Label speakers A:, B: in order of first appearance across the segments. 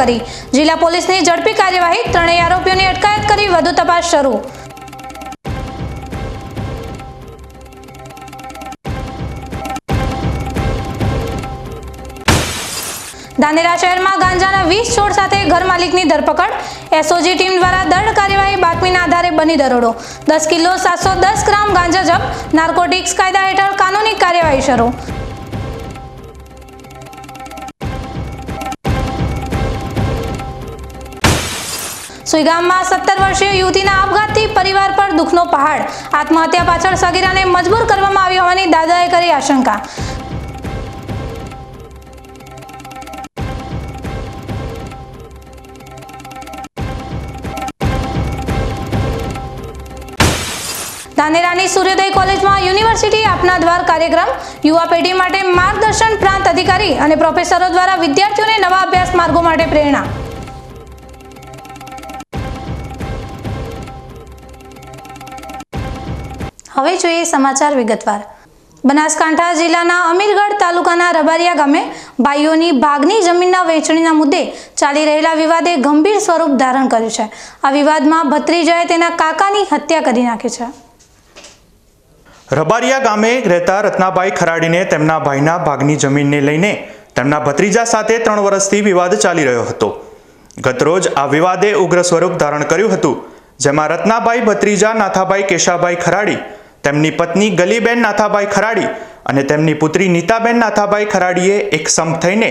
A: કરી. જિલ્લા પોલીસની ઝડપી કાર્યવાહી ત્રણેય આરોપીઓની અટકાયત કરી વધુ તપાસ શરૂ. ધાનેરા શહેરમાં ગાંજાના વીસ છોડ સાથે ઘર માલિકની ધરપકડ. એસઓજી ટીમ દ્વારા દંડ કાર્યવાહી બાતમીના આધારે બની દરોડો. દસ કિલો સાતસો દસ ગ્રામ ગાંજા જપ્ત. નાર્કોટિક્સ કાયદા હેઠળ કાનૂની કાર્યવાહી શરૂ. સુઈગામમાં સત્તર વર્ષીય યુવતીના આપઘાતથી પરિવાર પર દુઃખનો પહાડ. આત્મહત્યા પાછળ સગીરાને મજબૂર કરવામાં આવી હોવાની દાદાએ કરી આશંકા. ધાનેરાની સૂર્યોદય કોલેજમાં યુનિવર્સિટી આપના દ્વાર કાર્યક્રમ. યુવા પેઢી માટે માર્ગદર્શન પ્રાંત અધિકારી અને પ્રોફેસરો દ્વારા વિદ્યાર્થીઓને નવા અભ્યાસ માર્ગો માટે પ્રેરણા. હવે જોઈએ સમાચાર વિગતવાર. બનાસકાંઠા જિલ્લાના અમીરગઢ તાલુકાના રબારિયા ગામે ભાઈઓની ભાગની જમીનના વહેંચણીના મુદ્દે ચાલી રહેલા વિવાદે ગંભીર સ્વરૂપ ધારણ કર્યું છે. આ વિવાદમાં ભત્રીજાએ તેના કાકાની હત્યા કરી નાખી છે.
B: રબારિયા ગામે રહેતા રત્નાભાઈ ખરાડીને તેમના ભાઈના ભાગની જમીનને લઈને તેમના ભત્રીજા સાથે ત્રણ વર્ષથી વિવાદ ચાલી રહ્યો હતો. ગતરોજ આ વિવાદે ઉગ્ર સ્વરૂપ ધારણ કર્યું હતું, જેમાં રત્નાભાઈ, ભત્રીજા, નાથાભાઈ, કેશાભાઈ ખરાડી તેમની પત્ની ગલીબેન નાથાભાઈ ખરાડી અને તેમની પુત્રી નીતાબેન નાથાભાઈ ખરાડીએ એક સમ થઈને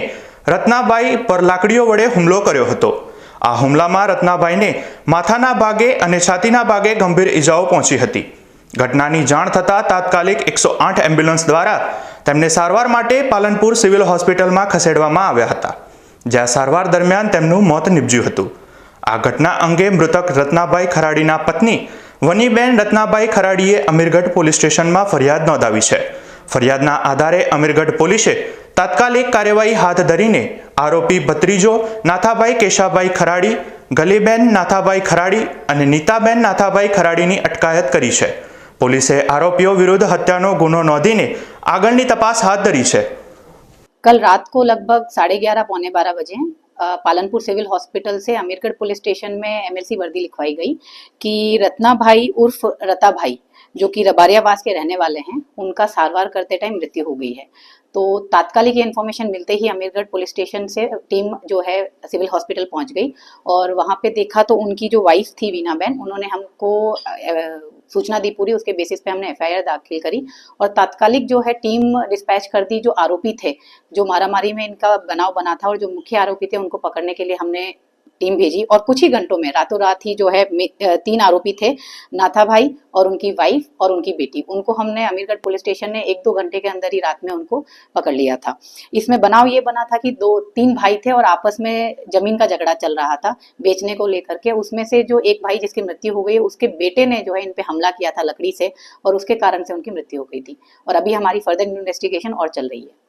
B: રત્નાભાઈ પર લાકડીઓ વડે હુમલો કર્યો હતો. આ હુમલામાં રત્નાભાઈને માથાના ભાગે અને છાતીના ભાગે ગંભીર ઈજાઓ પહોંચી હતી. ઘટનાની જાણ થતાં તાત્કાલિક એકસો આઠ એમ્બ્યુલન્સ દ્વારા તેમને સારવાર માટે પાલનપુર સિવિલ હોસ્પિટલમાં ખસેડવામાં આવ્યા હતા, જ્યાં સારવાર દરમિયાન તેમનું મોત નીપજ્યું હતું. આ ઘટના અંગે મૃતક રત્નાભાઈ ખરાડીના પત્ની વનીબેન રત્નાભાઈ ખરાડીએ અમીરગઢ પોલીસ સ્ટેશનમાં ફરિયાદ નોંધાવી છે. ફરિયાદના આધારે અમીરગઢ પોલીસે તાત્કાલિક કાર્યવાહી હાથ ધરીને આરોપી ભત્રીજો નાથાભાઈ કેશાભાઈ ખરાડી, ગલીબેન નાથાભાઈ ખરાડી અને નીતાબેન નાથાભાઈ ખરાડીની અટકાયત કરી છે. પોલીસે આરોપીઓ વિરુદ્ધ હત્યાનો ગુનો નોંધીને આગળની તપાસ હાથ ધરી છે.
C: કલ રાત કો લગભગ સાડે ગ્યારહ પોને બારહ બજે पालनपुर सिविल हॉस्पिटल से अमीरगढ़ पुलिस स्टेशन में एमएलसी वर्दी लिखवाई गई कि रत्ना भाई उर्फ़ रता भाई, जो कि रबारियावास के रहने वाले हैं, उनका सारवार करते टाइम मृत्यु हो गई है। तो तात्कालिक ये इन्फॉर्मेशन मिलते ही अमीरगढ़ पुलिस स्टेशन से टीम जो है सिविल हॉस्पिटल पहुँच गई और वहाँ पे देखा तो उनकी जो वाइफ थी वीना बहन उन्होंने हमको सूचना दी पूरी, उसके बेसिस पे हमने एफआईआर दाखिल करी और तात्कालिक जो है टीम डिस्पैच कर दी, जो आरोपी थे, जो मारामारी में इनका बनाव बना था और जो मुख्य आरोपी थे, उनको पकड़ने के लिए हमने टीम भेजी और कुछ ही घंटों में रातों रात ही जो है तीन आरोपी थे, नाथा भाई और उनकी वाइफ और उनकी बेटी। उनको हमने अमीरगढ़ पुलिस स्टेशन ने एक दो घंटे के अंदर ही रात में उनको पकड़ लिया था। इसमें बनाव ये बना था कि दो, तीन भाई थे और आपस में ज़मीन का झगड़ा चल रहा था बेचने को लेकर के। उसमें से जो एक भाई जिसकी मृत्यु हो गई, उसके बेटे ने जो है, इन पे हमला किया था लकड़ी से और उसके कारण से उनकी मृत्यु हो गई थी। और अभी हमारी फर्दर इन्वेस्टिगेशन और चल रही है।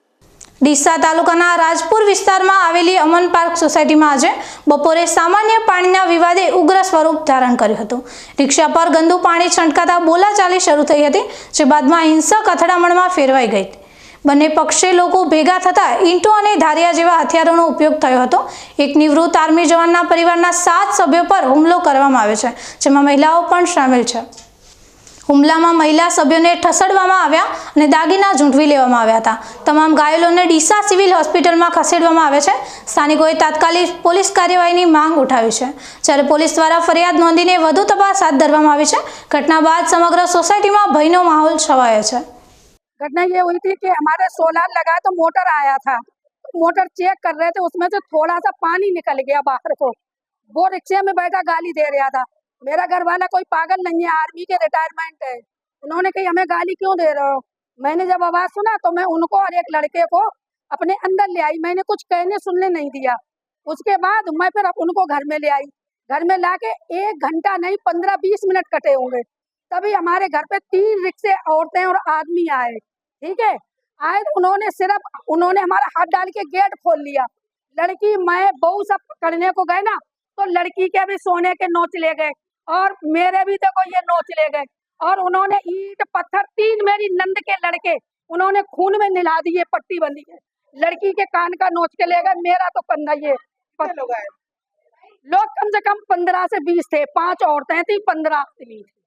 A: ડીસા તાલુકાના રાજપુર વિસ્તારમાં આવેલી અમન પાર્ક સોસાયટીમાં આજે બપોરે સામાન્ય પાણીના વિવાદે ઉગ્ર સ્વરૂપ ધારણ કર્યું હતું. રિક્ષા પર ગંદુ પાણી છંટકાતા બોલાચાલી શરૂ થઈ હતી, જે બાદમાં હિંસક અથડામણમાં ફેરવાઈ ગઈ. બંને પક્ષે લોકો ભેગા થતા ઈંટો અને ધારિયા જેવા હથિયારોનો ઉપયોગ થયો હતો. એક નિવૃત્ત આર્મી જવાનના પરિવારના સાત સભ્યો પર હુમલો કરવામાં આવ્યો છે, જેમાં મહિલાઓ પણ સામેલ છે. હુમલામાં મહિલા સભ્યોને ઠસડવામાં આવ્યા અને દાગીના ઝૂંટવી લેવામાં આવ્યા હતા તમામ ઘાયલોને ડીસા સિવિલ હોસ્પિટલમાં ખસેડવામાં આવ્યા છે સ્થાનિકોએ તાત્કાલિક પોલીસ કાર્યવાહીની માંગ ઉઠાવી છે જ્યારે પોલીસ દ્વારા ફરિયાદ નોંધીને વધુ તપાસ હાથ ધરવામાં આવી છે ઘટના બાદ સમગ્ર સોસાયટીમાં ભયનો માહોલ છવાયો છે
D: घटना ये हुई थी कि हमारे सोलर लगा तो मोटर आया था मोटर चेक कर रहे थे उसमें से थोड़ा सा पानी निकल गया बाहर को वो रिक्शे में बैठा गाली दे रहा था मेरा घर वाला कोई पागल नहीं है, आर्मी के रिटायरमेंट है। उन्होंने कही, हमें गाली क्यों दे रहे हो? मैंने जब आवाज़ सुना तो मैं उनको और एक लड़के को अपने अंदर ले आई। मैंने कुछ कहने सुनने नहीं दिया। उसके बाद मैं फिर उनको घर में ले आई। घर में लाके एक घंटा नहीं, पंद्रह बीस मिनट कटे होंगे। तभी हमारे घर पे तीन रिक्शे औरतें और आदमी आए। ठीक है? आए तो उन्होंने सिर्फ़, उन्होंने हमारा हाथ डाल के गेट खोल लिया। लड़की, मैं, बहू सब पकड़ने को गए ना तो लड़की के भी सोने के नोच ले गए। और मेरे भी देखो ये नोच ले गए। और उन्होंने ईंट पत्थर तीन मेरी नंद के लड़के उन्होंने खून में निला दिए पट्टी बंधी है। लड़की के कान का नोच के ले गए मेरा तो कंधा ये लोग कम से कम पंद्रह से बीस थे पाँच औरतें थी पंद्रह आदमी थे।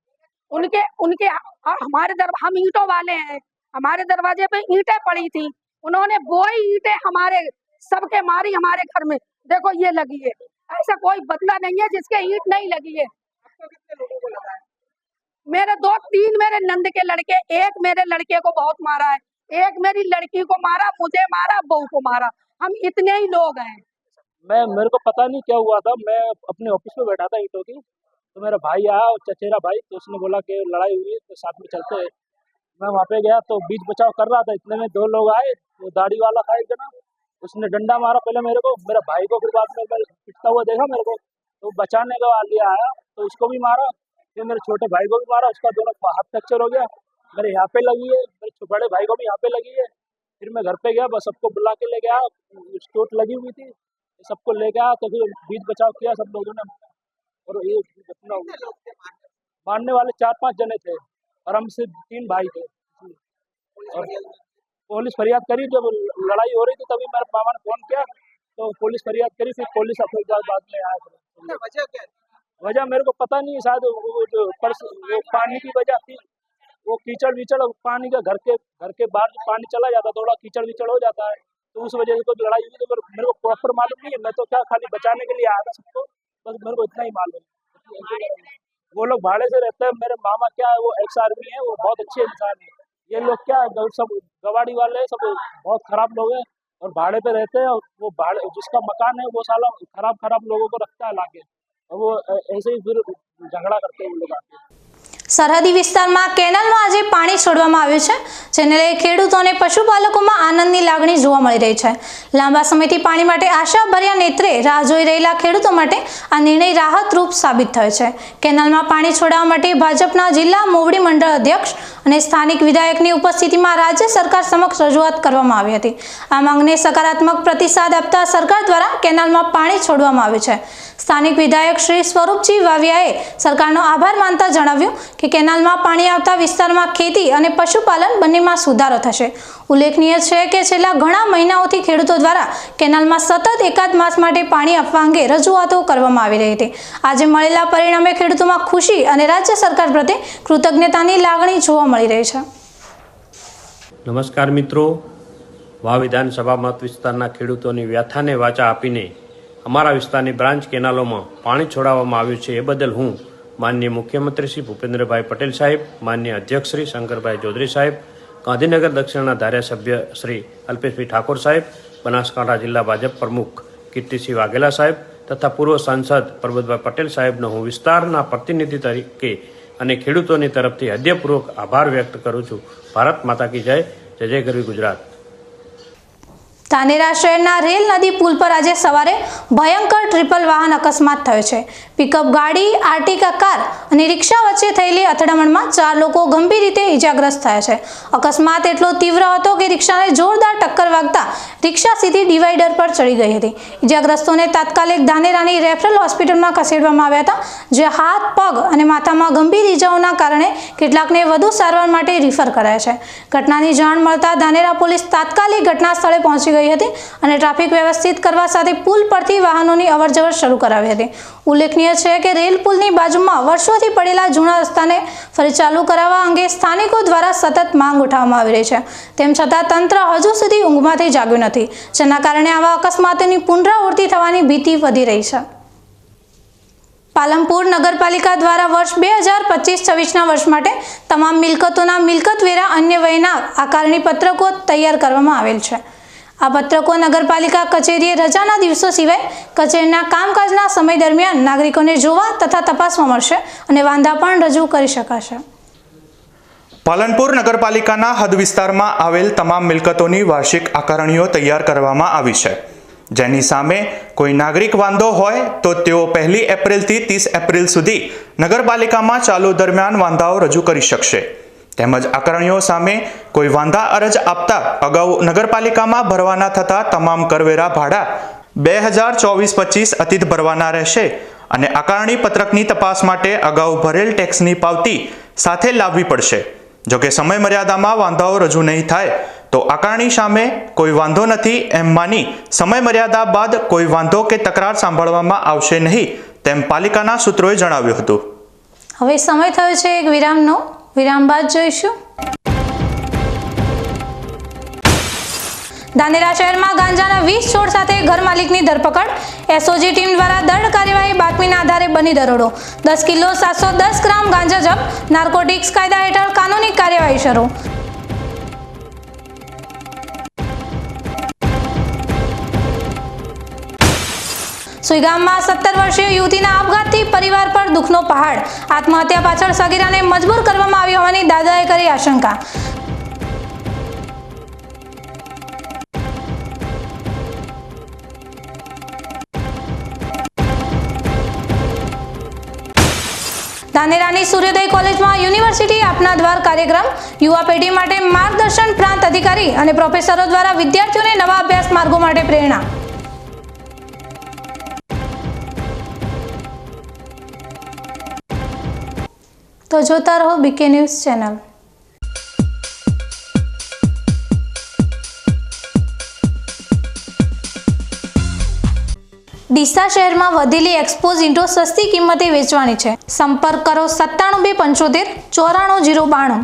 D: उनके उनके आ- हमारे दर हम ईंटों वाले हैं हमारे दरवाजे पे ईंटें पड़ी थी। उन्होंने वो ही ईंटें हमारे सबके मारी हमारे घर में। देखो ये लगी है। ऐसा कोई बदला नहीं है जिसके ईंट नहीं लगी है। मेरे दो, तीन मेरे नंद के लड़के, एक मेरे लड़के को बहुत मारा है। एक मेरी लड़की को मारा, मुझे मारा, बहू को मारा। हम इतने ही लोग हैं।
E: मैं, मेरे को पता नहीं क्या हुआ था। मैं अपने ऑफ़िस में बैठा था ईटों की। तो मेरा भाई आया और चचेरा भाई तो उसने बोला कि लड़ाई हुई है तो साथ में चलते हैं। मैं वहाँ पे गया तो बीच बचाव कर रहा था। इतने में दो लोग आए, वो दाढ़ी वाला था एक जना। उसने डंडा मारा पहले मेरे को, मेरे भाई को, फिर बाद में पिटता हुआ देखा मेरे को। तो बचाने का लिए आया तो उसको भी मारा फिर मेरे छोटे भाई को भी मारा उसका दोनों हाथ फ्रैक्चर हो गया। मेरे यहाँ पे लगी है मेरे बड़े भाई को भी यहाँ पे लगी है। फिर मैं घर पे गया बस सबको बुला के ले गया चोट लगी हुई थी सबको ले गया तो फिर बीच बचाव किया सब लोगों ने। और ये घटना हुई मारने? वाले चार पाँच जने थे और हम सिर्फ़ तीन भाई थे। और पुलिस फरियाद करी जब लड़ाई हो रही थी तभी मेरे मामा ने फ़ोन किया तो पुलिस फरियाद करी फिर पुलिस अपने बाद में आया वजह मेरे को पता नहीं शायद वो- वो जो परस वो पानी की वजह थी। वो कीचड़ विचड़ पानी का घर के घर के बाहर जो पानी चला जाता थोड़ा कीचड़ विचड़ हो जाता है तो उस वजह से कोई लड़ाई हुई तो मेरे को प्रॉपर मालूम नहीं है। मैं तो क्या खाली बचाने के लिए आया था सबको बस मेरे को इतना ही मालूम है। वो लोग भाड़े से रहते हैं मेरे मामा क्या है वो एक्स आर्मी है वो बहुत अच्छे इंसान है। ये लोग क्या है सब गवाड़ी वाले सब बहुत खराब लोग हैं। और भाड़े पे रहते हैं और वो भाड़े जिसका मकान है वो साला खराब खराब लोगों को रखता है लाके और वो ऐ- ऐसे ही फिर झगड़ा करते हैं वो लोग आके
A: સરહદી વિસ્તારમાં કેનાલમાં આજે પાણી છોડવામાં આવ્યું છે જેને લઈ ખેડૂતો અને પશુપાલકોમાં આનંદની લાગણી જોવા મળી રહી છે. લાંબા સમયથી પાણી માટે આશાભર્યા નેત્રે રાહ જોઈ રહેલા ખેડૂતો માટે આ નિર્ણય રાહતરૂપ સાબિત થયો છે. કેનાલમાં પાણી છોડાવવા માટે ભાજપના જિલ્લા મોવડી મંડળ અધ્યક્ષ અને સ્થાનિક વિધાયકની ઉપસ્થિતિમાં રાજ્ય સરકાર સમક્ષ રજૂઆત કરવામાં આવી હતી. આ માંગને સકારાત્મક પ્રતિસાદ આપતા સરકાર દ્વારા કેનાલમાં પાણી છોડવામાં આવ્યું છે. સ્થાનિક વિધાયક શ્રી સ્વરૂપજી વાવિયાએ સરકારનો આભાર માનતા જણાવ્યું કે કેનાલમાં પાણી આવતા વિસ્તારમાં ખેતી અને પશુપાલન બંનેમાં સુધારો થશે. ઉલ્લેખનીય છે કે છેલ્લા ઘણા મહિનાઓથી ખેડૂતો દ્વારા કેનાલમાં સતત એકાદ માસ માટે પાણી આપવા અંગે રજૂઆતો કરવામાં આવી રહી હતી. આજે મળેલા પરિણામે ખેડૂતોમાં ખુશી અને રાજ્ય સરકાર પ્રત્યે કૃતજ્ઞતાની લાગણી જોવા મળી રહી છે.
F: નમસ્કાર મિત્રો. વા વિધાનસભા મત વિસ્તારના ખેડૂતોની વ્યથાને વાચા આપીને અમારા વિસ્તારની બ્રાન્ચ કેનાલોમાં પાણી છોડાવવામાં આવ્યું છે એ બદલ હું માનનીય મુખ્યમંત્રી શ્રી ભૂપેન્દ્રભાઈ પટેલ સાહેબ, માનનીય અધ્યક્ષ શ્રી શંકરભાઈ ચૌધરી સાહેબ ગાંધીનગર દક્ષિણના ધારાસભ્ય શ્રી અલ્પેશભાઈ ઠાકોર સાહેબ, બનાસકાંઠા જિલ્લા ભાજપ પ્રમુખ કીર્તિસિંહ વાઘેલા સાહેબ તથા પૂર્વ સાંસદ પરબતભાઈ પટેલ સાહેબનો હું વિસ્તારના પ્રતિનિધિ તરીકે અને ખેડૂતોની તરફથી હૃદયપૂર્વક આભાર વ્યક્ત કરું છું. ભારત માતા કી જય. જય જય ગરવી ગુજરાત.
A: ધાનેરા શહેરના રેલ નદી પુલ પર આજે સવારે ભયંકર ટ્રિપલ વાહન અકસ્માત થયો છે. પિકઅપ ગાડી આર્ટિકા કાર અને રિક્ષા વચ્ચે થયેલી અથડામણમાં ચાર લોકો ગંભીર રીતે ઈજાગ્રસ્ત થયા છે. અકસ્માત એટલો તીવ્ર હતો કે રિક્ષાને જોરદાર ટક્કર વાગતા રિક્ષા સીધી ડિવાઈડર પર ચડી ગઈ હતી. ઇજાગ્રસ્તોને તાત્કાલિક ધાનેરાની રેફરલ હોસ્પિટલમાં ખસેડવામાં આવ્યા હતા, જે હાથ, પગ અને માથામાં ગંભીર ઈજાઓના કારણે કેટલાકને વધુ સારવાર માટે રિફર કરાયા છે. ઘટનાની જાણ મળતા ધાનેરા પોલીસ તાત્કાલિક ઘટના સ્થળે પહોંચી ગઈ હતી અને ટ્રાફિક વ્યવસ્થિત કરવા સાથે પુલ પરથી વાહનોની અવરજવર શરૂ કરાવી હતી. ઉલ્લેખનીય છે કે રેલ પુલની બાજુમાં વર્ષોથી પડેલા જૂના રસ્તાને ફરી ચાલુ કરાવવા અંગે સ્થાનિકો દ્વારા સતત માંગ ઉઠાવવામાં આવી રહી છે. તેમ છતાં તંત્ર હજુ સુધી ઊંઘમાંથી જાગ્યું નથી, જેના કારણે આવા અકસ્માતોની પુનરાવૃત્તિ થવાની ભીતિ વધી રહી છે. પાલમપુર નગરપાલિકા દ્વારા વર્ષ બે હજાર પચીસ છવ્વીસના વર્ષ માટે તમામ મિલકતોના મિલકત વેરા અન્ય વયના આકારણી પત્રકો તૈયાર કરવામાં આવેલ છે. આ પત્રકો નગરપાલિકા કચેરીએ રજાના દિવસો સિવાય કચેરીના કામકાજના સમય દરમિયાન નાગરિકોને જોવા તથા તપાસવા મળશે અને વાંધા પણ રજૂ કરી શકાશે.
B: પાલનપુર નગરપાલિકાના હદ વિસ્તારમાં આવેલ તમામ મિલકતોની વાર્ષિક આકારણીઓ તૈયાર કરવામાં આવી છે. જેની સામે કોઈ નાગરિક વાંધો હોય તો તેઓ પહેલી એપ્રિલથી ત્રીસ એપ્રિલ સુધી નગરપાલિકામાં ચાલુ દરમિયાન વાંધાઓ રજૂ કરી શકશે. તેમજ આકારણીઓ સામે કોઈ વાંધા અરજ આપતા અગાઉ નગરપાલિકામાં ભરવાના થતા તમામ કરવેરા ભાડા બે હજાર ચોવીસ પચીસ અતીત ભરવાના રહેશે અને આકારણી પત્રકની તપાસ માટે અગાઉ ભરેલ ટેક્સની પાવતી સાથે લાવવી પડશે. જોકે સમય મર્યાદામાં વાંધાઓ રજૂ નહીં થાય, તો આકારણી સામે કોઈ વાંધો નથી એમ માની સમય મર્યાદા બાદ કોઈ વાંધો કે તકરાર સાંભળવામાં આવશે નહીં તેમ પાલિકાના સૂત્રોએ જણાવ્યું હતું.
A: હવે સમય થયો છે એક વિરામનો. વિરામ બાદ જોઈશું. ધાનેરા શહેરમાં ગાંજાના વીસ છોડ સાથે ઘર માલિકની ધરપકડ. એસઓજી ટીમ દ્વારા દંડ કાર્યવાહી બાતમીના આધારે બની દરોડો. દસ કિલો સાતસો દસ ગ્રામ ગાંજા જપ્ત. નાર્કોટિક્સ કાયદા હેઠળ કાનૂની કાર્યવાહી શરૂ. સુઈગામમાં સત્તર વર્ષીય યુવતીના આપઘાતથી પરિવાર પર દુઃખનો પહાડ. આત્મહત્યા પાછળ સગીરાને મજબૂર કરવામાં આવી હોવાની દાદાએ કરી આશંકા. ધાનેરાની સૂર્યોદય કોલેજમાં યુનિવર્સિટી આપના દ્વાર કાર્યક્રમ. યુવા પેઢી માટે માર્ગદર્શન પ્રાંત અધિકારી અને પ્રોફેસરો દ્વારા વિદ્યાર્થીઓને નવા અભ્યાસ માર્ગો માટે પ્રેરણા. તો જોતા રહો બીકે ન્યૂઝ ચેનલ ડીસા શહેરમાં વધેલી એક્સપોઝ ઈંટો સસ્તી કિંમતે વેચવાની છે. સંપર્ક કરો સત્તાણું બે પંચોતેર ચોરાણું જીરો બાણું.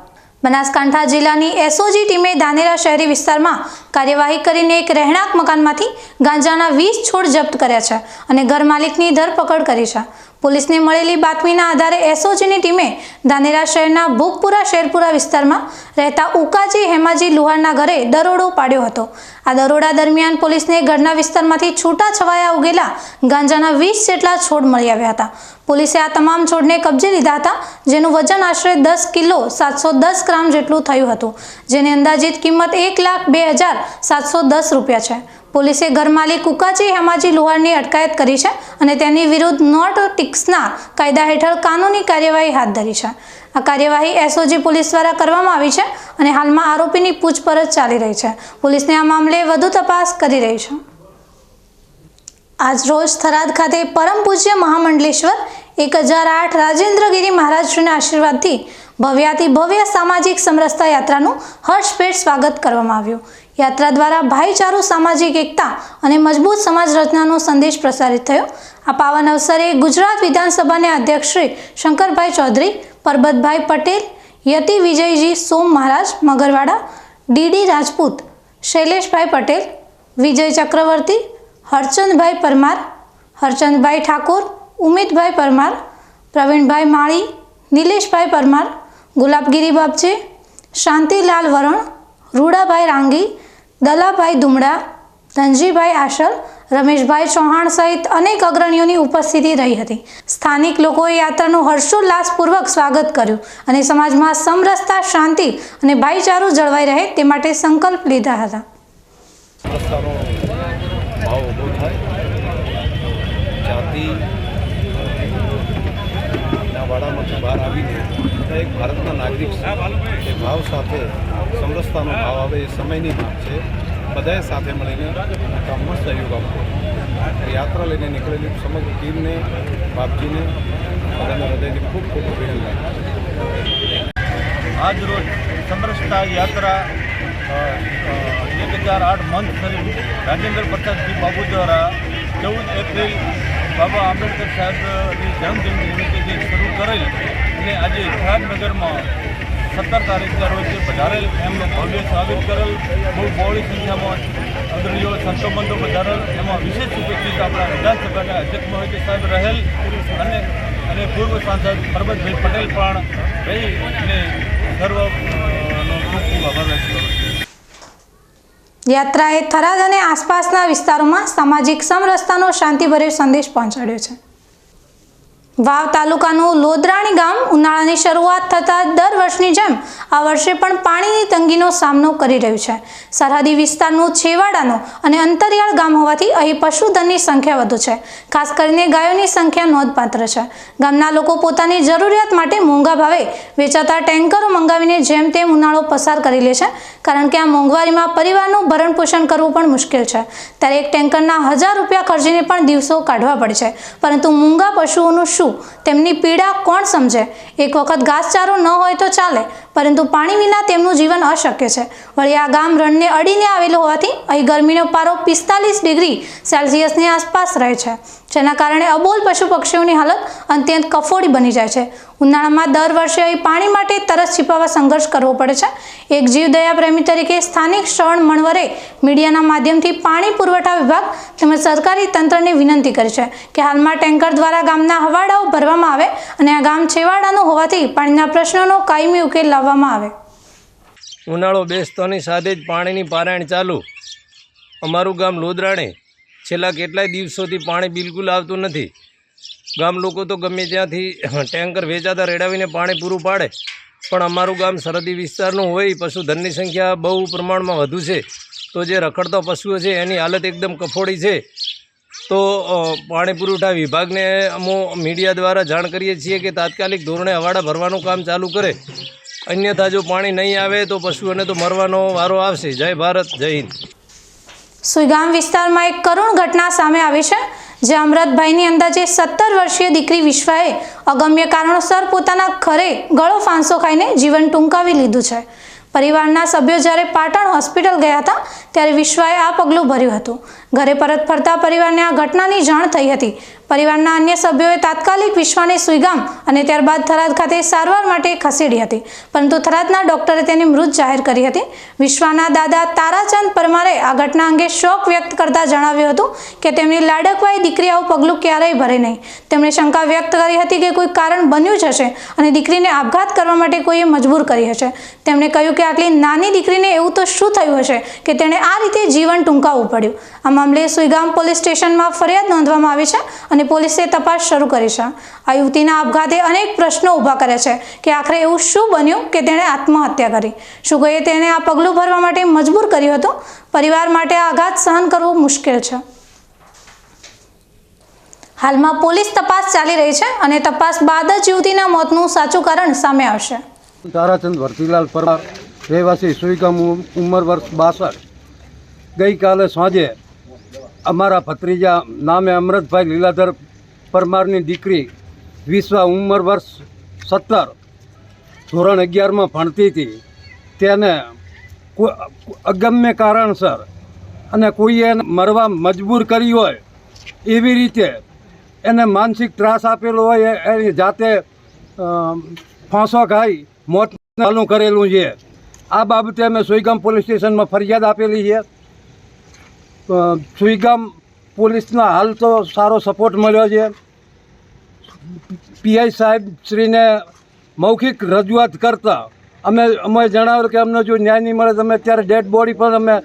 A: બનાસકાંઠા જિલ્લાની એસઓજી ટીમે ધાનેરા શહેરી વિસ્તારમાં કાર્યવાહી કરીને એક રહેણાંક મકાનમાંથી ગાંજાના વીસ છોડ જપ્ત કર્યા છે અને ઘર માલિકની ધરપકડ કરી છે. પોલીસને મળેલી બાતમીના આધારે એસઓજીની ટીમે ધાનેરા શહેરના ભૂખપુરા શેરપુરા વિસ્તારમાં રહેતા ઉકાજી હેમાજી લુહારના ઘરે દરોડો પાડ્યો હતો. આ દરોડા દરમિયાન પોલીસને ઘરના વિસ્તારમાંથી છૂટા છવાયા ઉગેલા ગાંજાના વીસ જેટલા છોડ મળી આવ્યા હતા. પોલીસે આ તમામ છોડને કબજે લીધા હતા, જેનું વજન આશરે દસ કિલો સાતસો દસ ગ્રામ જેટલું થયું હતું. જેની અંદાજિત કિંમત એક લાખ બે હજાર સાતસો દસ રૂપિયા છે. પોલીસે ઘરમાલિક કુકાજી હેમાજી લુહારની અટકાયત કરી છે અને તેની વિરુદ્ધ નોટ ટિક્સના કાયદા હેઠળ કાનૂની કાર્યવાહી હાથ ધરી છે. આ કાર્યવાહી એસઓજી પોલીસ દ્વારા કરવામાં આવી છે અને હાલમાં આરોપીની પૂછપરછ ચાલી રહી છે. પોલીસને આ મામલે વધુ તપાસ કરી રહી છે. આજ રોજ થરાદ ખાતે પરમ પૂજ્ય મહામંડલેશ્વર એક હજાર આઠ રાજેન્દ્રગીરી મહારાજશ્રીના આશીર્વાદથી ભવ્યાથી ભવ્ય સામાજિક સમરસતા યાત્રાનું હર્ષભેર સ્વાગત કરવામાં આવ્યું. યાત્રા દ્વારા ભાઈચારો, સામાજિક એકતા અને મજબૂત સમાજ રચનાનો સંદેશ પ્રસારિત થયો. આ પાવન અવસરે ગુજરાત વિધાનસભાના અધ્યક્ષ શ્રી શંકરભાઈ ચૌધરી, પરબતભાઈ પટેલ, યતિ વિજયજી સોમ મહારાજ, મગરવાડા ડીડી રાજપૂત, શૈલેષભાઈ પટેલ, વિજય ચક્રવર્તી, હરચંદભાઈ પરમાર, હરચંદભાઈ ઠાકોર, ઉમિતભાઈ પરમાર, પ્રવીણભાઈ માળી, નિલેશભાઈ પરમાર, ગુલાબગીરી બાપજે, શાંતિલાલ વરણ રૂડાભાઈ રાંગી, દલાભાઈ ધુમડા ધનજીભાઈ આશર રમેશભાઈ ચૌહાણ સહિત અનેક અગ્રણીઓની ઉપસ્થિતિ રહી હતી. સ્થાનિક લોકોએ યાત્રાનું હર્ષોલ્લાસપૂર્વક સ્વાગત કર્યું અને સમાજમાં સમરસતા, શાંતિ અને ભાઈચારો જળવાઈ રહે તે માટે સંકલ્પ લીધા હતા.
G: બહાર આવીને એક ભારતના નાગરિક છે. એ ભાવ સાથે સમરસતાનો ભાવ આવે એ સમયની વાત છે. બધાએ સાથે મળીને કામમાં સહયોગ આપવો. યાત્રા લઈને નીકળેલી સમગ્ર ટીમને, બાપજીને બધાના હૃદયથી ખૂબ ખૂબ અભિનંદન.
H: આજ સમરસતા યાત્રા એક હજાર આઠ મંથ કરી રાજેન્દ્ર પ્રસાદજી બાબુ દ્વારા ચૌદ એપ્રિલ બાબા આંબેડકર સાહેબની જન્મદિન નિમિત્તે જે શરૂ કરેલ અને આજે વિરાટનગરમાં સત્તર તારીખના રોજ પધારેલ એમનું ભવ્ય સ્વાગત કરેલ બહુ બહોળી સંખ્યામાં અગ્રણીઓ સંતો પધારેલ. એમાં વિશેષ ઉપસ્થિત આપણા વિધાનસભાના અધ્યક્ષ મહોદય સાહેબ રહેલ અને અને પૂર્વ સાંસદ પરબતભાઈ પટેલ પણ રહી અને સર્વ ખૂબ ખૂબ આભાર વ્યક્ત કરું
A: યાત્રાએ થરાદ અને આસપાસના વિસ્તારોમાં સામાજિક સમરસતાનો શાંતિભર્યો સંદેશ પહોંચાડ્યો છે. વાવ તાલુકાનું લોદરાણી ગામ ઉનાળાની શરૂઆત થતાં દર વર્ષની જેમ આ વર્ષે પણ પાણીની તંગીનો સામનો કરી રહ્યું છે. સરહદી વિસ્તારનું છેવાડાનું અને અંતરિયાળ ગામ હોવાથી અહીં પશુધનની સંખ્યા વધુ છે. ખાસ કરીને ગાયોની સંખ્યા નોંધપાત્ર છે. ગામના લોકો પોતાની જરૂરિયાત માટે મોંઘા ભાવે વેચાતા ટેન્કરો મંગાવીને જેમ તેમ ઉનાળો પસાર કરી લે છે, કારણ કે આ મોંઘવારીમાં પરિવારનું ભરણ પોષણ કરવું પણ મુશ્કેલ છે. ત્યારે એક ટેન્કરના હજાર રૂપિયા ખર્ચીને પણ દિવસો કાઢવા પડે છે. પરંતુ મૂંગા પશુઓનું શું? તેમની પીડા કોણ સમજે? એક વખત ઘાસચારો ન હોય તો ચાલે, પરંતુ પાણી વિના તેમનું જીવન અશક્ય છે. વળી આ ગામ રણને અડીને આવેલું હોવાથી અહીં ગરમીનો પારો પિસ્તાલીસ ડિગ્રી સેલ્સિયસની આસપાસ રહે છે. જેના કારણે અબોલ પશુ પક્ષીઓની હાલત અત્યંત કફોડી બની જાય છે. ઉનાળામાં દર વર્ષે અહીં પાણી માટે તરસ છીપાવવા સંઘર્ષ કરવો પડે છે. એક જીવદયા પ્રેમી તરીકે સ્થાનિક શ્રવણ મણવરે મીડિયાના માધ્યમથી પાણી પુરવઠા વિભાગ તેમજ સરકારી તંત્રને વિનંતી કરી છે કે હાલમાં ટેન્કર દ્વારા ગામના હવાડાઓ ભરવામાં આવે અને આ ગામ છેવાડાનું હોવાથી પાણીના પ્રશ્નોનો કાયમી ઉકેલ લાવવામાં આવે.
I: ઉનાળો બેસતાની સાથે જ પાણીની પારાયણ ચાલુ. અમારું ગામ લોદરાણી. છેલ્લા કેટલાય દિવસોથી પાણી બિલકુલ આવતું નથી. ગામ લોકો તો ગમે ત્યાંથી ટેન્કર વેચાતા રેડાવીને પાણી પૂરું પાડે. પણ અમારું ગામ સરહદી વિસ્તારનું હોય પશુધનની સંખ્યા બહુ પ્રમાણમાં વધુ છે. તો જે રખડતા પશુઓ છે, એની હાલત એકદમ કફોડી છે. તો પાણી પુરવઠા વિભાગને અમો મીડિયા દ્વારા જાણ કરીએ છીએ કે તાત્કાલિક ધોરણે હવાડા ભરવાનું કામ ચાલુ કરે. અન્યથા જો પાણી નહીં આવે તો પશુઓને તો મરવાનો વારો આવશે. જય ભારત, જય હિન્દ.
A: સુઈગામ વિસ્તારમાં એક કરુણ ઘટના સામે આવી છે, જે અમરતભાઈની અંદાજે સત્તર વર્ષીય દીકરી વિશ્વાએ અગમ્ય કારણોસર પોતાના ઘરે ગળો ફાંસો ખાઈને જીવન ટૂંકાવી લીધું છે. પરિવારના સભ્યો જ્યારે પાટણ હોસ્પિટલ ગયા હતા, ત્યારે વિશ્વાએ આ પગલું ભર્યું હતું. ઘરે પરત ફરતા પરિવારને આ ઘટનાની જાણ થઈ હતી. પરિવારના અન્ય સભ્યોએ તાત્કાલિક વિશ્વાને સુઈગામ અને ત્યારબાદ થરાદ ખાતે સારવાર માટે ખસેડી હતી. પરંતુ થરાદના ડોક્ટરે તેની મૃત જાહેર કરી હતી. વિશ્વાના દાદા તારાચંદ પરમારે આ ઘટના અંગે શોક વ્યક્ત કરતા જણાવ્યું હતું કે તેમની લાડકવાઈ દીકરી આવું પગલું ક્યારેય ભરે નહીં. તેમણે શંકા વ્યક્ત કરી હતી કે કોઈ કારણ બન્યું જ હશે અને દીકરીને આપઘાત કરવા માટે કોઈએ મજબૂર કરી હશે. તેમણે કહ્યું કે આટલી નાની દીકરીને એવું તો શું થયું હશે કે તેણે આ રીતે જીવન ટૂંકાવવું પડ્યું. આ મામલે સુઈગામ પોલીસ સ્ટેશનમાં ફરિયાદ નોંધવામાં આવી છે અને પોલીસે તપાસ શરૂ કરી છે. આ યુવતીના આપઘાતે અનેક પ્રશ્નો ઊભા કરે છે કે આખરે એવું શું બન્યું કે તેણે આત્મહત્યા કરી. શું કહીએ તેને આ પગલું ભરવા માટે મજબૂર કર્યો હતો. પરિવાર માટે આઘાત સહન કરવું મુશ્કેલ છે. હાલમાં પોલીસ તપાસ ચાલી રહી છે અને તપાસ બાદ જ યુવતીના મોતનું સાચું કારણ સામે આવશે.
H: તારાચંદ ભરતીલાલ પરમાર, રહેવાસી સુઈગામ ઉંમર વર્ષ બાસઠ. ગઈકાલે સાંજે અમારા ભત્રીજા નામે અમૃતભાઈ લીલાધર પરમારની દીકરી વિશ્વા ઉંમર વર્ષ સત્તર, ધોરણ અગિયારમાં ભણતી હતી. તેને અગમ્ય કારણસર અને કોઈએ મરવા મજબૂર કરી હોય એવી રીતે એને માનસિક ત્રાસ આપેલો હોય એની જાતે ફાંસો ખાઈ મોત ચાલુ કરેલું છે. આ બાબતે અમે સોઈગામ પોલીસ સ્ટેશનમાં ફરિયાદ આપેલી છે. સુઈગામ પોલીસના હાલ તો સારો સપોર્ટ મળ્યો છે. પીઆઈ સાહેબ શ્રીને મૌખિક રજૂઆત કરતા અમે અમે જણાવ્યું કે અમને જો ન્યાય નહીં મળે તો અમે અત્યારે ડેડ બોડી પણ અમે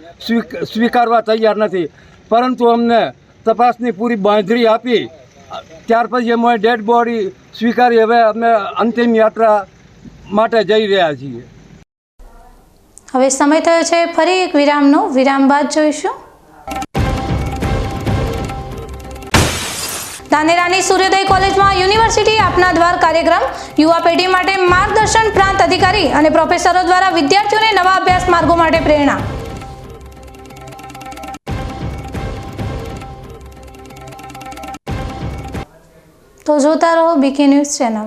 H: સ્વીકારવા તૈયાર નથી. પરંતુ અમને તપાસની પૂરી બાંધરી આપી, ત્યાર પછી અમે ડેડ બોડી સ્વીકારી હવે અમે અંતિમ યાત્રા માટે જઈ રહ્યા છીએ.
A: હવે સમય થયો છે ફરી એક વિરામનો. વિરામ બાદ જોઈશું. ધાનેરાની સૂર્યોદય કોલેજમાં યુનિવર્સિટી આપના દ્વાર કાર્યક્રમ. યુવા પેઢી માટે માર્ગદર્શન પ્રાંત અધિકારી અને પ્રોફેસરો દ્વારા વિદ્યાર્થીઓને નવા અભ્યાસ માર્ગો માટે પ્રેરણા. તો જોતા રહો બીકે ન્યૂઝ ચેનલ.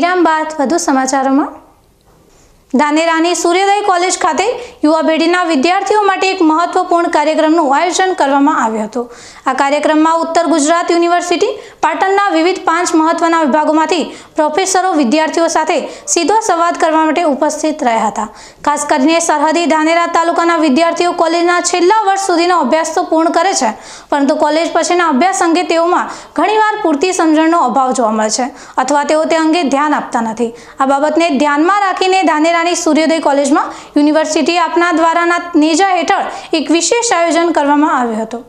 A: વિરામ બાદ વધુ સમાચારોમાં. ધાનેરાની સૂર્યોદય કોલેજ ખાતે યુવા પેઢીના વિદ્યાર્થીઓ માટે એક મહત્વપૂર્ણ કાર્યક્રમનું આયોજન કરવામાં આવ્યું હતું. આ કાર્યક્રમમાં ઉત્તર ગુજરાત યુનિવર્સિટી, પાટણના વિવિધ પાંચ મહત્વના વિભાગોમાંથી પ્રોફેસરો, વિદ્યાર્થીઓ સાથે સીધો સંવાદ કરવા માટે ઉપસ્થિત રહ્યા હતા. ખાસ કરીને સરહદી ધાનેરા તાલુકાના વિદ્યાર્થીઓ કોલેજના છેલ્લા વર્ષ સુધીનો અભ્યાસ તો પૂર્ણ કરે છે, પરંતુ કોલેજ પછીના અભ્યાસ અંગે તેઓમાં ઘણીવાર પૂરતી સમજણનો અભાવ જોવા મળે છે, અથવા તેઓ તે અંગે ધ્યાન આપતા નથી. આ બાબતને ધ્યાનમાં રાખીને ધાનેરાની સૂર્યોદય કોલેજમાં યુનિવર્સિટી આપના દ્વારાના નેજા હેઠળ એક વિશેષ આયોજન કરવામાં આવ્યું હતું.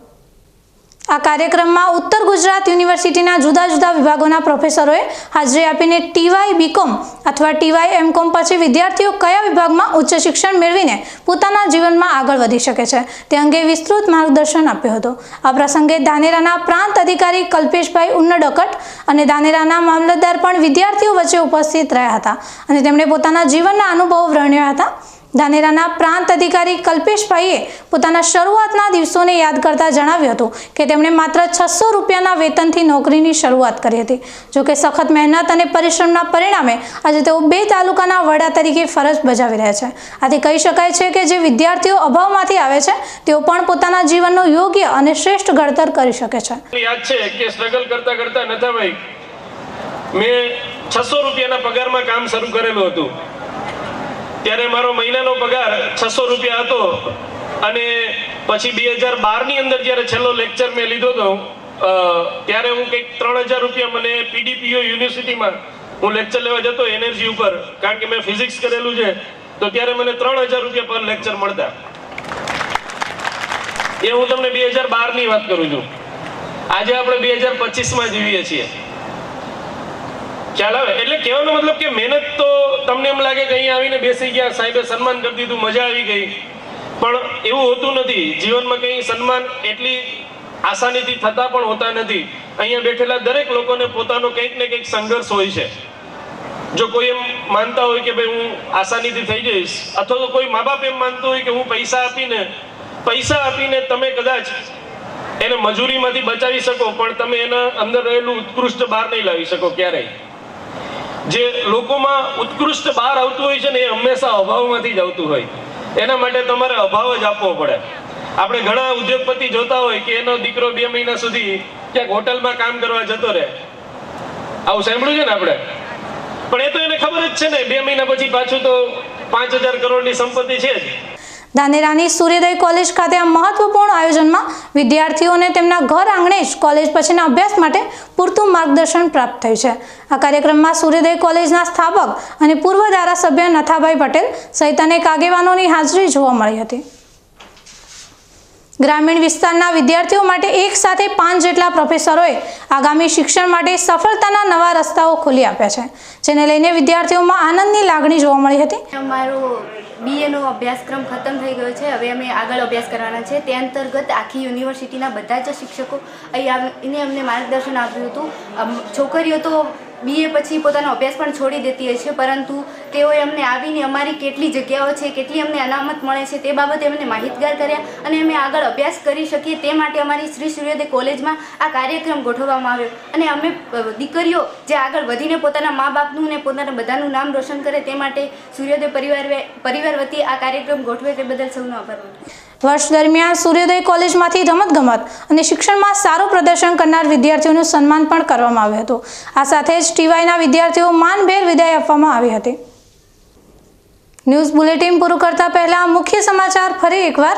A: આ કાર્યક્રમમાં ઉત્તર ગુજરાત યુનિવર્સિટીના જુદા જુદા વિભાગોના પ્રોફેસરોએ હાજરી આપીને ટીવાય બીકોમ અથવા ટીવાય એમકોમ પછી વિદ્યાર્થીઓ કયા વિભાગમાં ઉચ્ચ શિક્ષણ મેળવીને પોતાના જીવનમાં આગળ વધી શકે છે તે અંગે વિસ્તૃત માર્ગદર્શન આપ્યું હતું. આ પ્રસંગે ધાનેરાના પ્રાંત અધિકારી કલ્પેશભાઈ ઉન્નડકટ અને ધાનેરાના મામલતદાર પણ વિદ્યાર્થીઓ વચ્ચે ઉપસ્થિત રહ્યા હતા અને તેમણે પોતાના જીવનના અનુભવો વર્ણ્યા હતા. ધાનેરાના પ્રાંત અધિકારી કલ્પેશભાઈએ પોતાના શરૂઆતના દિવસોને યાદ કરતા જણાવ્યું હતું કે તેમણે માત્ર છસો રૂપિયાના વેતનથી નોકરીની શરૂઆત કરી હતી. જોકે સખત મહેનત અને પરિશ્રમના પરિણામે આજે તેઓ બે તાલુકાના વડા તરીકે ફરજ બજાવી રહ્યા છે. આથી કહી શકાય છે કે જે વિદ્યાર્થીઓ અભાવમાંથી આવે છે, તેઓ પણ પોતાના જીવનનું યોગ્ય અને શ્રેષ્ઠ ઘડતર કરી શકે છે.
J: મેં છસો રૂપિયાના પગારમાં કામ શરૂ કરેલું હતું. ત્યારે મારો મહિનાનો પગાર છસો રૂપિયા હતો અને પછી બે હજાર બારની અંદર જ્યારે છેલ્લો લેક્ચર મેં લીધો હતો ત્યારે હું કંઈક ત્રણ હજાર રૂપિયા મને પીડીપીઓ યુનિવર્સિટીમાં હું લેક્ચર લેવા જતો એનર્જી ઉપર, કારણ કે મેં ફિઝિક્સ કરેલું છે, તો ત્યારે મને ત્રણ હજાર રૂપિયા પર લેક્ચર મળતા. એ હું તમને બે હજાર બારની વાત કરું છું. આજે આપણે બે હજાર પચીસમાં જીવીએ છીએ. ખ્યાલ એટલે કહેવાનો મતલબ કે મહેનત તો તમને એમ લાગે કે અહીંયા આવીને બેસી ગયા, સાહેબે સન્માન કરી દીધું, મજા આવી ગઈ. પણ એવું હોતું નથી. જીવનમાં કંઈ સન્માન એટલી આસાનીથી થતા પણ હોતા નથી. અહીંયા બેઠેલા દરેક લોકોને પોતાનો કંઈક ને કંઈક સંઘર્ષ હોય છે. જો કોઈ એમ માનતા હોય કે ભાઈ હું આસાનીથી થઈ જઈશ, અથવા તો કોઈ મા બાપ એમ માનતું હોય કે હું પૈસા આપીને પૈસા આપીને તમે કદાચ એને મજૂરીમાંથી બચાવી શકો, પણ તમે એના અંદર રહેલું ઉત્કૃષ્ટ બહાર નહીં લાવી શકો ક્યારેય. જે લોકોમાં ઉત્કૃષ્ટ બહાર આવતું હોય છે ને એ હંમેશા અભાવમાંથી જ આવતું હોય. એના માટે તમારે અભાવ જ આપવો પડે. આપણે ઘણા ઉદ્યોગપતિ જોતા હોય કે એનો દીકરો બે મહિના સુધી ક્યાંક હોટલમાં કામ કરવા જતો રહે. આવું સાંભળ્યું છે ને આપણે? પણ એ તો એને ખબર જ છે ને, બે મહિના પછી પાછું તો પાંચ હજાર કરોડની સંપત્તિ છે જ.
A: ધાનેરાની સૂર્યોદય કોલેજ ખાતે આ મહત્વપૂર્ણ આયોજનમાં વિદ્યાર્થીઓને તેમના ઘર આંગણે જ કોલેજ પછીના અભ્યાસ માટે પૂરતું માર્ગદર્શન પ્રાપ્ત થયું છે. આ કાર્યક્રમમાં સૂર્યોદય કોલેજના સ્થાપક અને પૂર્વ ધારાસભ્ય નથાભાઈ પટેલ સહિત અનેક આગેવાનોની હાજરી જોવા મળી હતી. ગ્રામીણ વિસ્તારના વિદ્યાર્થીઓ માટે એક સાથે પાંચ જેટલા પ્રોફેસરોએ આગામી શિક્ષણ માટે સફળતાના નવા રસ્તાઓ ખોલી આપ્યા છે, જેને લઈને વિદ્યાર્થીઓમાં આનંદની લાગણી જોવા મળી હતી.
K: અમારો બીએનો અભ્યાસક્રમ ખતમ થઈ ગયો છે. હવે અમે આગળ અભ્યાસ કરવાના છે. તે અંતર્ગત આખી યુનિવર્સિટીના બધા જ શિક્ષકો અહીં આવીને અમને માર્ગદર્શન આપ્યું હતું. છોકરીઓ તો બીએ પછી પોતાનો અભ્યાસ પણ છોડી દેતી હોય પરંતુ તેઓએ અમને આવીને અમારી કેટલી જગ્યાઓ છે, કેટલી અમને અનામત મળે છે, તે બાબતે અમને માહિતગાર કર્યા અને અમે આગળ અભ્યાસ કરી શકીએ તે માટે અમારી શ્રી સૂર્યોદય કોલેજમાં આ કાર્યક્રમ ગોઠવવામાં આવ્યો અને અમે દીકરીઓ જે આગળ વધીને પોતાના મા બાપનું અને પોતાના બધાનું નામ રોશન કરે તે માટે સૂર્યોદય પરિવાર પરિવાર વતી આ કાર્યક્રમ ગોઠવે તે બદલ સૌનો આભાર.
A: વર્ષ દરમિયાન સૂર્યોદય કોલેજમાંથી રમતગમત અને શિક્ષણમાં સારું પ્રદર્શન કરનાર વિદ્યાર્થીઓનું સન્માન પણ કરવામાં આવ્યું હતું. આ સાથે જ ટીવાયના વિદ્યાર્થીઓ માનભેર વિદાય આપવામાં આવી હતી. ન્યૂઝ બુલેટિન પૂરું કરતા પહેલા મુખ્ય સમાચાર ફરી એકવાર.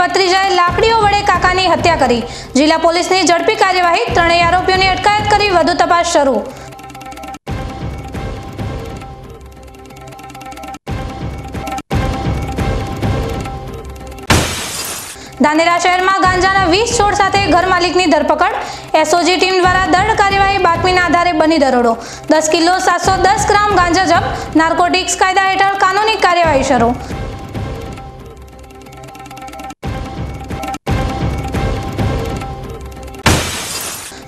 A: ભત્રીજાએ લાકડીઓ વડે કાકાની હત્યા કરી. જિલ્લા પોલીસની ઝડપી કાર્યવાહી, ત્રણેય આરોપીઓની અટકાયત કરી વધુ તપાસ શરૂ. ધાનેરા શહેરમાં ગાંજાના વીસ છોડ સાથે ઘર માલિકની ધરપકડ. એસઓજી ટીમ દ્વારા દંડ કાર્યવાહી બાતમીના આધારે બની દરોડો. દસ કિલો સાતસો દસ ગ્રામ ગાંજા જપ્ત. નાર્કોટિક્સ કાયદા હેઠળ કાનૂની કાર્યવાહી શરૂ.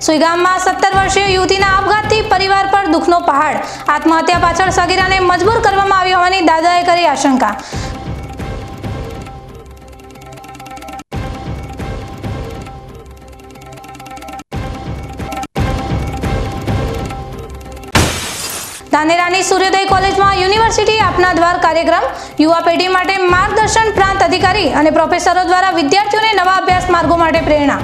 A: સુઈગામમાં સત્તર વર્ષીય યુવતીના આપઘાતથી પરિવાર પર દુઃખનો પહાડ. આત્મહત્યા પાછળ સગીરાને મજબૂર કરવામાં આવી હોવાની દાદાએ કરી આશંકા. ધાનેરાની સૂર્યોદય કોલેજમાં યુનિવર્સિટી આપના દ્વાર કાર્યક્રમ. યુવા પેઢી માટે માર્ગદર્શન પ્રાંત અધિકારી અને પ્રોફેસરો દ્વારા વિદ્યાર્થીઓને નવા અભ્યાસ માર્ગો માટે પ્રેરણા.